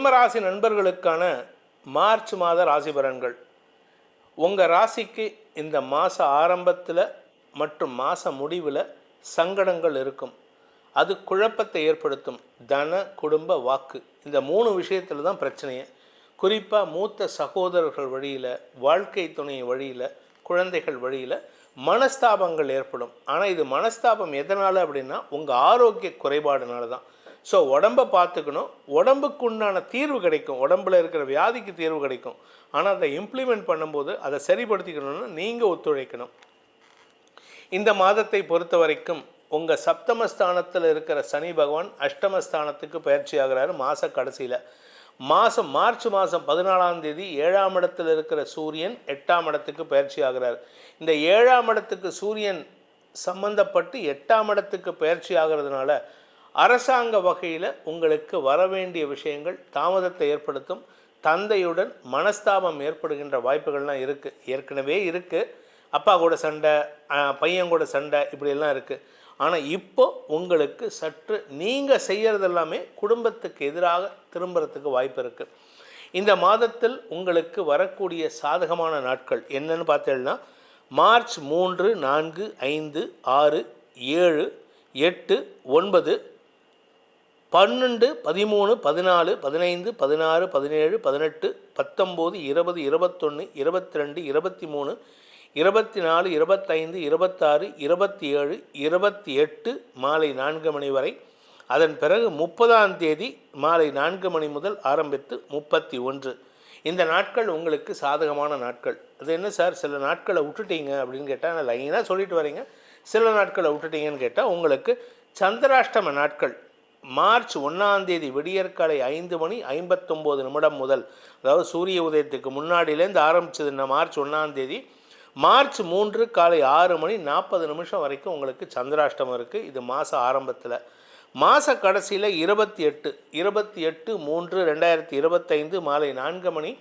சிம்ம ராசி நண்பர்களுக்கான மார்ச் மாத ராசி பலன்கள் உங்கள் ராசிக்கு இந்த மாத ஆரம்பத்தில் மற்றும் மாத முடிவில் சங்கடங்கள் இருக்கும். அது குழப்பத்தை ஏற்படுத்தும். தன குடும்ப வாக்கு. இந்த மூணு விஷயத்தில் தான் பிரச்சனையே. குறிப்பாக மூத்த சகோதரர்கள் வழியில் வாழ்க்கை துணை வழியில் குழந்தைகள் வழியில் மனஸ்தாபங்கள் ஏற்படும். ஆனால் இது மனஸ்தாபம் எதனால் அப்படின்னா உங்கள் ஆரோக்கிய குறைபாடுனால தான். ஸோ உடம்பை பார்த்துக்கணும். உடம்புக்கு உண்டான தீர்வு கிடைக்கும். உடம்புல இருக்கிற வியாதிக்கு தீர்வு கிடைக்கும். ஆனால் அதை இம்ப்ளிமெண்ட் பண்ணும்போது அதை சரிப்படுத்திக்கணும்னா நீங்கள் ஒத்துழைக்கணும். இந்த மாதத்தை பொறுத்த வரைக்கும் உங்கள் சப்தமஸ்தானத்தில் இருக்கிற சனி பகவான் அஷ்டமஸ்தானத்துக்கு பயிற்சி ஆகிறாரு மாத கடைசியில். மாதம் மார்ச் மாதம் பதினாலாம் தேதி ஏழாம் இடத்தில் இருக்கிற சூரியன் எட்டாம் இடத்துக்கு பயிற்சி ஆகிறார். இந்த ஏழாம் இடத்துக்கு சூரியன் சம்பந்தப்பட்டு எட்டாம் இடத்துக்கு பயிற்சி ஆகிறதுனால அரசாங்க வகையில் உங்களுக்கு வரவேண்டிய விஷயங்கள் தாமதத்தை ஏற்படுத்தும் தந்தையுடன் மனஸ்தாபம் ஏற்படுகின்ற வாய்ப்புகள்லாம் இருக்குது ஏற்கனவே இருக்குது அப்பா கூட சண்டை பையன் கூட சண்டை இப்படியெல்லாம் இருக்குது ஆனால் இப்போ உங்களுக்கு சற்று நீங்கள் செய்கிறது எல்லாமே குடும்பத்துக்கு எதிராக திரும்புறதுக்கு வாய்ப்பு இருக்குது இந்த மாதத்தில் உங்களுக்கு வரக்கூடிய சாதகமான நாட்கள் என்னன்னு பார்த்தீங்கன்னா மார்ச் மூன்று நான்கு ஐந்து ஆறு ஏழு எட்டு ஒன்பது பன்னெண்டு பதிமூணு பதினாலு பதினைந்து பதினாறு பதினேழு பதினெட்டு பத்தொம்போது இருபது இருபத்தொன்று இருபத்தி ரெண்டு இருபத்தி மூணு இருபத்தி நாலு இருபத்தைந்து இருபத்தாறு இருபத்தி ஏழு இருபத்தி எட்டு மாலை நான்கு மணி வரை. அதன் பிறகு முப்பதாம் தேதி மாலை நான்கு மணி முதல் ஆரம்பித்து முப்பத்தி ஒன்று இந்த நாட்கள் உங்களுக்கு சாதகமான நாட்கள். அது என்ன சார்? சில நாட்களை விட்டுட்டீங்க அப்படின்னு கேட்டால் நான் லைனாக சொல்லிட்டு வரீங்க. சில நாட்களை விட்டுட்டீங்கன்னு கேட்டால் உங்களுக்கு சந்திராஷ்டம நாட்கள். மார்ச் ஒன்றாம் தேதி விடியற்காலை ஐந்து மணி ஐம்பத்தொம்போது நிமிடம் முதல் அதாவது சூரிய உதயத்துக்கு முன்னாடியிலேருந்து ஆரம்பித்தது இந்த மார்ச் ஒன்றாம் தேதி மார்ச் மூன்று காலை ஆறு மணி நாற்பது நிமிஷம் வரைக்கும் உங்களுக்கு சந்திராஷ்டமம் இருக்குது இது மாத ஆரம்பத்தில். மாத கடைசியில் இருபத்தி எட்டு இருபத்தி எட்டு மூன்று ரெண்டாயிரத்தி இருபத்தைந்து மாலை நான்கு மணி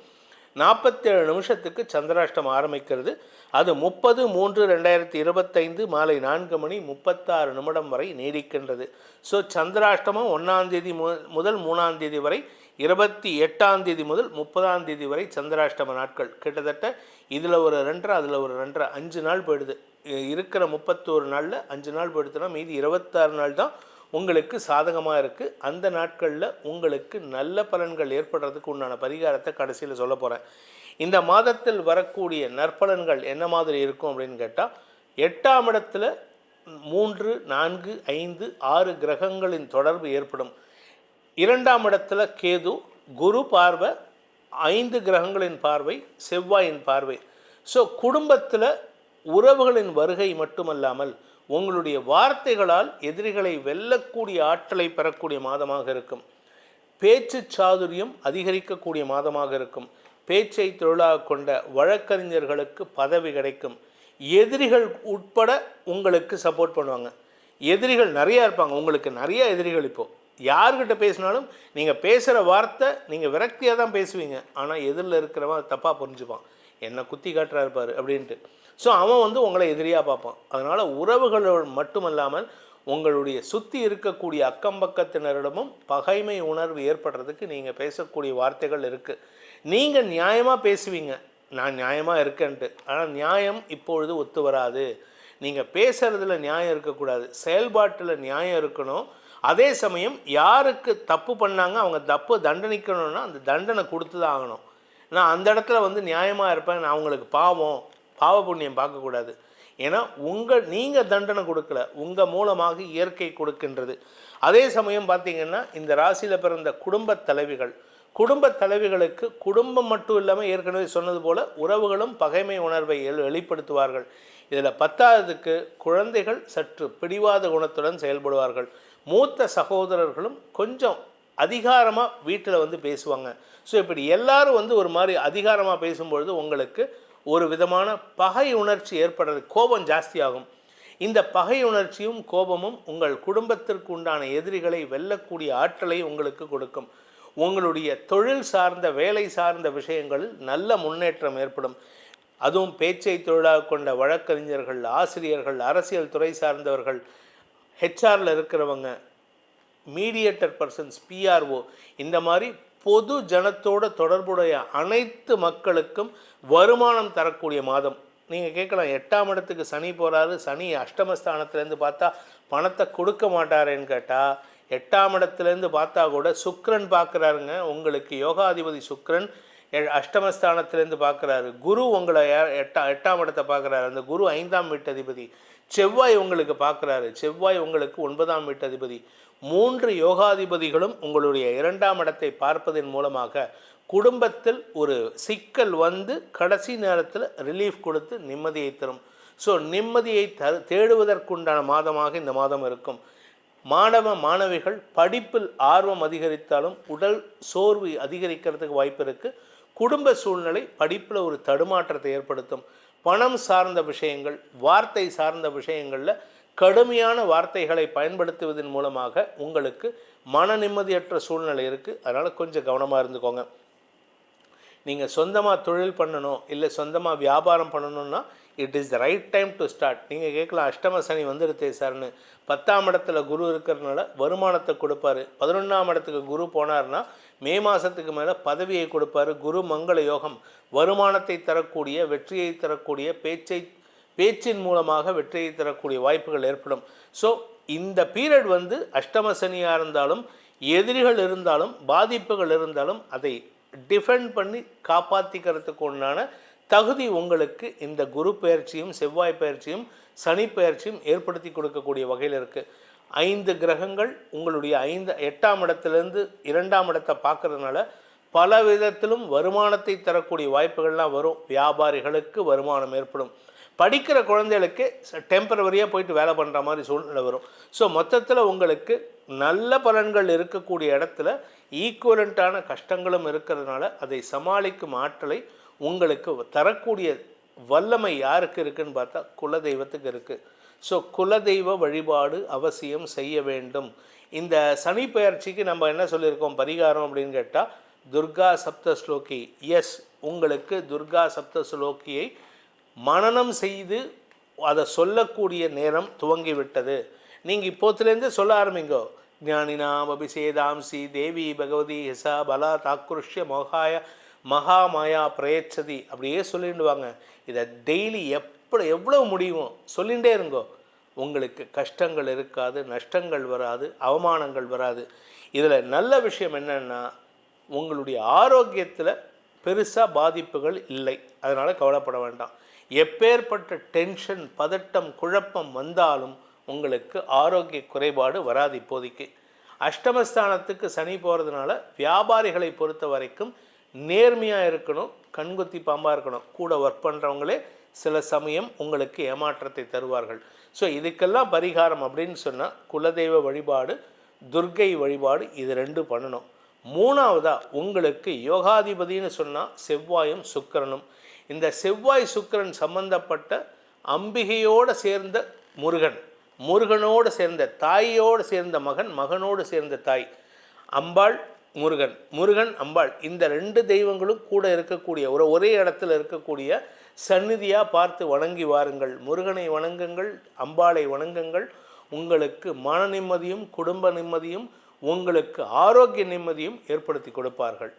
நாற்பத்தேழு நிமிஷத்துக்கு சந்திராஷ்டம் ஆரம்பிக்கிறது. அது முப்பது மூன்று ரெண்டாயிரத்தி இருபத்தைந்து மாலை நான்கு மணி முப்பத்தாறு நிமிடம் வரை நீடிக்கின்றது. ஸோ சந்திராஷ்டமம் ஒன்றாம் தேதி மு- முதல் மூணாம் தேதி வரை இருபத்தி எட்டாம் தேதி முதல் முப்பதாம் தேதி வரை சந்திராஷ்டம நாட்கள். கிட்டத்தட்ட இதில் ஒரு ரெண்டரை அதில் ஒரு ரெண்டரை அஞ்சு நாள் போயிடுது. இருக்கிற முப்பத்தோரு நாளில் அஞ்சு நாள் போயிடுதுன்னா மீதி இருபத்தாறு நாள் தான் உங்களுக்கு சாதகமாக இருக்குது அந்த நாட்களில் உங்களுக்கு நல்ல பலன்கள் ஏற்படுறதுக்கு உண்டான பரிகாரத்தை கடைசியில் சொல்ல போகிறேன் இந்த மாதத்தில் வரக்கூடிய நற்பலன்கள் என்ன மாதிரி இருக்கும் அப்படின்னு கேட்டால் எட்டாம் இடத்துல மூன்று நான்கு ஐந்து ஆறு கிரகங்களின் தொடர்பு ஏற்படும். இரண்டாம் இடத்துல கேது குரு பார்வை ஐந்து கிரகங்களின் பார்வை செவ்வாயின் பார்வை. ஸோ குடும்பத்தில் உறவுகளின் வருகை மட்டுமல்லாமல் உங்களுடைய வார்த்தைகளால் எதிரிகளை வெல்லக்கூடிய ஆற்றலை பெறக்கூடிய மாதமாக இருக்கும். பேச்சு சாதுரியம் அதிகரிக்கக்கூடிய மாதமாக இருக்கும். பேச்சை தொழிலாக கொண்ட வழக்கறிஞர்களுக்கு பதவி கிடைக்கும். எதிரிகள் உட்பட உங்களுக்கு சப்போர்ட் பண்ணுவாங்க. எதிரிகள் நிறையா இருப்பாங்க. உங்களுக்கு நிறைய எதிரிகள் இப்போது யார்கிட்ட பேசினாலும் நீங்கள் பேசுகிற வார்த்தை நீங்கள் விரக்தியாக தான் பேசுவீங்க. ஆனால் எதிரில் இருக்கிறவன் தப்பாக புரிஞ்சுப்பான். என்னை குத்தி காட்டுறா இருப்பார் அப்படின்ட்டு. ஸோ அவன் வந்து உங்களை எதிரியாக பார்ப்பான். அதனால் உறவுகளோடு மட்டுமல்லாமல் உங்களுடைய சுற்றி இருக்கக்கூடிய அக்கம் பக்கத்தினரிடமும் பகைமை உணர்வு ஏற்படுறதுக்கு நீங்கள் பேசக்கூடிய வார்த்தைகள் இருக்குது நீங்கள் நியாயமாக பேசுவீங்க. நான் நியாயமாக இருக்கேன்ட்டு. ஆனால் நியாயம் இப்பொழுது ஒத்து வராது. நீங்கள் பேசுகிறதுல நியாயம் இருக்கக்கூடாது. செயல்பாட்டில் நியாயம் இருக்கணும். அதே சமயம் யாருக்கு தப்பு பண்ணாங்க அவங்க தப்பு தண்டனைக்கணும்னா அந்த தண்டனை கொடுத்து தான் ஆகணும். நான் அந்த இடத்துல வந்து நியாயமாக இருப்பேன். நான் அவங்களுக்கு பாவம் பாவ புண்ணியம் பார்க்கக்கூடாது. ஏன்னா உங்கள் நீங்கள் தண்டனை கொடுக்கல உங்கள் மூலமாக இயற்கை கொடுக்கின்றது. அதே சமயம் பார்த்தீங்கன்னா இந்த ராசியில் பிறந்த குடும்பத் தலைவிகள் குடும்பத் தலைவிகளுக்கு குடும்பம் மட்டும் இல்லாமல் ஏற்கனவே சொன்னது போல் உறவுகளும் பகைமை உணர்வை வெளிப்படுத்துவார்கள். இதில் பத்தாவதுக்கு குழந்தைகள் சற்று பிடிவாத குணத்துடன் செயல்படுவார்கள். மூத்த சகோதரர்களும் கொஞ்சம் அதிகாரமாக வீட்டில் வந்து பேசுவாங்க. ஸோ இப்படி எல்லாரும் வந்து ஒரு மாதிரி அதிகாரமாக பேசும்பொழுது உங்களுக்கு ஒரு விதமான பகை உணர்ச்சி ஏற்படுறது. கோபம் ஜாஸ்தியாகும். இந்த பகை உணர்ச்சியும் கோபமும் உங்கள் குடும்பத்திற்கு உண்டான எதிரிகளை வெல்லக்கூடிய ஆற்றலை உங்களுக்கு கொடுக்கும். உங்களுடைய தொழில் சார்ந்த வேலை சார்ந்த விஷயங்களில் நல்ல முன்னேற்றம் ஏற்படும். அதுவும் பேச்சை தொழிலாக கொண்ட வழக்கறிஞர்கள் ஆசிரியர்கள் அரசியல் துறை சார்ந்தவர்கள் ஹெச்ஆரில் இருக்கிறவங்க மீடியேட்டர் பர்சன்ஸ் பிஆர்ஓ இந்த மாதிரி பொது ஜனத்தோட தொடர்புடைய அனைத்து மக்களுக்கும் வருமானம் தரக்கூடிய மாதம். நீங்கள் கேட்கலாம் எட்டாம் இடத்துக்கு சனி போகிறாரு சனி அஷ்டமஸ்தானத்துலேருந்து பார்த்தா பணத்தை கொடுக்க மாட்டாரேன்னு கேட்டால் எட்டாம் இடத்துலேருந்து பார்த்தா கூட சுக்ரன் பார்க்குறாருங்க. உங்களுக்கு யோகாதிபதி சுக்ரன் எ- அஷ்டமஸ்தானத்திலேருந்து பார்க்குறாரு. குரு உங்களை எட்டா எட்டாம் இடத்தை பார்க்குறாரு. அந்த குரு ஐந்தாம் வீட்டதிபதி செவ்வாய் உங்களுக்கு பார்க்குறாரு. செவ்வாய் உங்களுக்கு ஒன்பதாம் வீட்டதிபதி. மூன்று யோகாதிபதிகளும் உங்களுடைய இரண்டாம் இடத்தை பார்ப்பதன் மூலமாக குடும்பத்தில் ஒரு சிக்கல் வந்து கடைசி நேரத்தில் ரிலீஃப் கொடுத்து நிம்மதியை தரும். ஸோ நிம்மதியை தரு தேடுவதற்குண்டான மாதமாக இந்த மாதம் இருக்கும். மாணவ மாணவிகள் படிப்பில் ஆர்வம் அதிகரித்தாலும் உடல் சோர்வு அதிகரிக்கிறதுக்கு வாய்ப்பு இருக்குது குடும்ப சூழ்நிலை படிப்பில் ஒரு தடுமாற்றத்தை ஏற்படுத்தும். பணம் சார்ந்த விஷயங்கள் வார்த்தை சார்ந்த விஷயங்களில் கடுமையான வார்த்தைகளை பயன்படுத்துவதன் மூலமாக உங்களுக்கு மன நிம்மதியற்ற சூழ்நிலை இருக்குது அதனால் கொஞ்சம் கவனமாக இருந்துக்கோங்க. நீங்கள் சொந்தமாக தொழில் பண்ணணும் இல்லை சொந்தமாக வியாபாரம் பண்ணணும்னா it is the right time to start நீங்கள் கேட்கலாம் அஷ்டம சனி வந்துடுதே சார்னு. பத்தாம் இடத்துல குரு இருக்கிறதுனால வருமானத்தை கொடுப்பாரு. பதினொன்றாம் இடத்துக்கு குரு போனார்னா மே மாதத்துக்கு மேலே பதவியை கொடுப்பாரு. குரு மங்கள யோகம். வருமானத்தை தரக்கூடிய வெற்றியை தரக்கூடிய பேச்சை பேச்சின் மூலமாக வெற்றியை தரக்கூடிய வாய்ப்புகள் ஏற்படும். ஸோ இந்த பீரியட் வந்து அஷ்டம சனியாக இருந்தாலும் எதிரிகள் இருந்தாலும் பாதிப்புகள் இருந்தாலும் அதை டிஃபெண்ட் பண்ணி காப்பாற்றிக்கிறதுக்கு உண்டான தகுதி உங்களுக்கு இந்த குரு பயிற்சியும் செவ்வாய் பயிற்சியும் சனி பயிற்சியும் ஏற்படுத்தி கொடுக்கக்கூடிய வகையில் இருக்குது ஐந்து கிரகங்கள் உங்களுடைய ஐந்து எட்டாம் இடத்துலேருந்து இரண்டாம் இடத்தை பார்க்கறதுனால பல விதத்திலும் வருமானத்தை தரக்கூடிய வாய்ப்புகள்லாம் வரும். வியாபாரிகளுக்கு வருமானம் ஏற்படும். படிக்கிற குழந்தைகளுக்கு டெம்பரவரியாக போயிட்டு வேலை பண்ணுற மாதிரி சூழ்நிலை வரும். ஸோ மொத்தத்தில் உங்களுக்கு நல்ல பலன்கள் இருக்கக்கூடிய இடத்துல ஈக்குவலண்ட்டான கஷ்டங்களும் இருக்கிறதுனால அதை சமாளிக்கும் ஆற்றலை உங்களுக்கு தரக்கூடிய வல்லமை யாருக்கு இருக்குன்னு பார்த்தா குலதெய்வத்துக்கு இருக்குது ஸோ குலதெய்வ வழிபாடு அவசியம் செய்ய வேண்டும். இந்த சனி பயிற்சிக்கு நம்ம என்ன சொல்லியிருக்கோம்? பரிகாரம் அப்படின்னு கேட்டால் துர்கா சப்த ஸ்லோகி எஸ் உங்களுக்கு துர்கா சப்த ஸ்லோகியை மனநம் செய்து அதை சொல்லக்கூடிய நேரம் துவங்கிவிட்டது. நீங்கள் இப்போத்துலேருந்து சொல்ல ஆரம்பிங்கோ. ஞானினாம் அபிஷேதாம்சி தேவி பகவதி ஹிசா பலா தாக்குருஷ்ய மோகாய மகாமாயா பிரயச்சதி அப்படியே சொல்லிடுவாங்க. இதை டெய்லி எப்படி எவ்வளோ முடியுமோ சொல்லிகிட்டே இருங்கோ. உங்களுக்கு கஷ்டங்கள் இருக்காது நஷ்டங்கள் வராது அவமானங்கள் வராது. இதில் நல்ல விஷயம் என்னென்னா உங்களுடைய ஆரோக்கியத்தில் பெருசாக பாதிப்புகள் இல்லை. அதனால் கவலைப்பட வேண்டாம். எப்பேற்பட்ட டென்ஷன் பதட்டம் குழப்பம் வந்தாலும் உங்களுக்கு ஆரோக்கிய குறைபாடு வராது இப்போதைக்கு. அஷ்டமஸ்தானத்துக்கு சனி போகிறதுனால வியாபாரிகளை பொறுத்த வரைக்கும் நேர்மையாக இருக்கணும் கண்குத்தி பாம்பாக இருக்கணும். கூட ஒர்க் பண்ணுறவங்களே சில சமயம் உங்களுக்கு ஏமாற்றத்தை தருவார்கள். ஸோ இதுக்கெல்லாம் பரிகாரம் அப்படின்னு சொன்னால் குலதெய்வ வழிபாடு துர்க்கை வழிபாடு இது ரெண்டும் பண்ணணும். மூணாவதாக உங்களுக்கு யோகாதிபதின்னு சொன்னால் செவ்வாயும் சுக்கிரனும். இந்த செவ்வாய் சுக்கிரன் சம்பந்தப்பட்ட அம்பிகையோடு சேர்ந்த முருகன் முருகனோடு சேர்ந்த தாயோடு சேர்ந்த மகன் மகனோடு சேர்ந்த தாய். அம்பாள் முருகன் முருகன் அம்பாள் இந்த ரெண்டு தெய்வங்களும் கூட இருக்கக்கூடிய ஒரு ஒரே இடத்துல இருக்கக்கூடிய சந்நிதியாக பார்த்து வணங்கி வாருங்கள். முருகனை வணங்குங்கள் அம்பாளை வணங்குங்கள். உங்களுக்கு மன நிம்மதியும் குடும்ப நிம்மதியும் உங்களுக்கு ஆரோக்கிய நிம்மதியும் ஏற்படுத்தி கொடுப்பார்கள்.